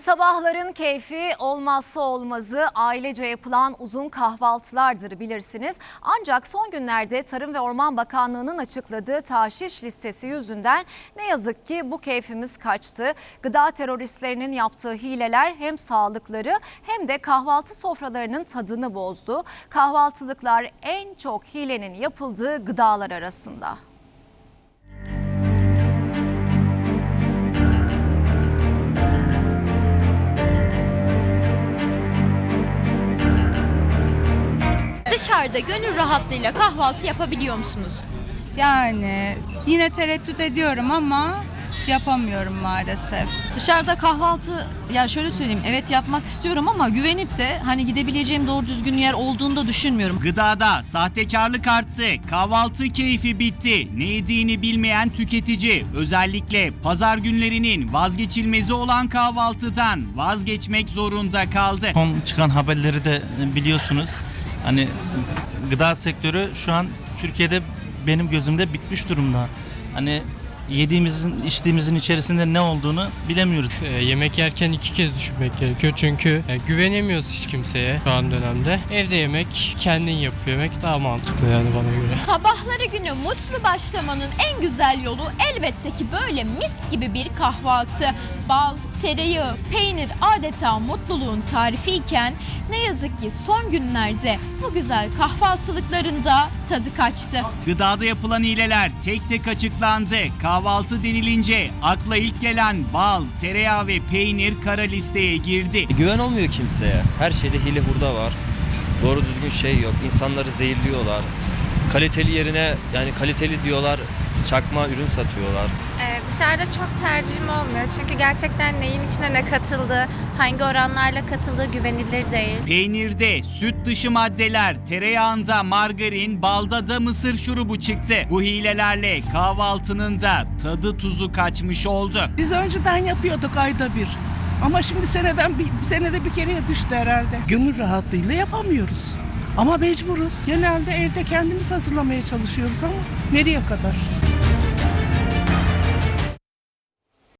Sabahların keyfi olmazsa olmazı ailece yapılan uzun kahvaltılardır bilirsiniz. Ancak son günlerde Tarım ve Orman Bakanlığı'nın açıkladığı taşiş listesi yüzünden ne yazık ki bu keyfimiz kaçtı. Gıda teröristlerinin yaptığı hileler hem sağlıkları hem de kahvaltı sofralarının tadını bozdu. Kahvaltılıklar en çok hilenin yapıldığı gıdalar arasında. Dışarıda gönül rahatlığıyla kahvaltı yapabiliyor musunuz? Yani yine tereddüt ediyorum ama yapamıyorum maalesef. Dışarıda kahvaltı ya şöyle söyleyeyim evet yapmak istiyorum ama güvenip de hani gidebileceğim doğru düzgün yer olduğunu da düşünmüyorum. Gıdada sahtekarlık arttı, kahvaltı keyfi bitti. Ne yediğini bilmeyen tüketici özellikle pazar günlerinin vazgeçilmezi olan kahvaltıdan vazgeçmek zorunda kaldı. Son çıkan haberleri de biliyorsunuz. Hani gıda sektörü şu an Türkiye'de benim gözümde bitmiş durumda. Hani yediğimizin, içtiğimizin içerisinde ne olduğunu bilemiyoruz. E, yemek yerken iki kez düşünmek gerekiyor çünkü e, güvenemiyoruz hiç kimseye şu an dönemde. Evde yemek kendin yapıp yemek daha mantıklı yani bana göre. Sabahları günü muslu başlamanın en güzel yolu elbette ki böyle mis gibi bir kahvaltı. Bal, tereyağı, peynir adeta mutluluğun tarifi iken ne yazık ki son günlerde bu güzel kahvaltılıklarında tadı kaçtı. Gıdada yapılan hileler tek tek açıklandı. Kahvaltı denilince akla ilk gelen bal, tereyağı ve peynir kara listeye girdi. E, Güven olmuyor kimseye. Her şeyde hile hurda var. Doğru düzgün şey yok. İnsanları zehirliyorlar. Kaliteli yerine yani kaliteli diyorlar çakma ürün satıyorlar. Ee, dışarıda çok tercihim olmuyor çünkü gerçekten neyin içine ne katıldığı, hangi oranlarla katıldığı güvenilir değil. Peynirde süt dışı maddeler, tereyağında margarin, balda da mısır şurubu çıktı. Bu hilelerle kahvaltının da tadı tuzu kaçmış oldu. Biz önceden yapıyorduk ayda bir. Ama şimdi seneden bir senede bir kereye düştü herhalde. Gönül rahatlığıyla yapamıyoruz. Ama mecburuz. Genelde evde kendimiz hazırlamaya çalışıyoruz ama nereye kadar?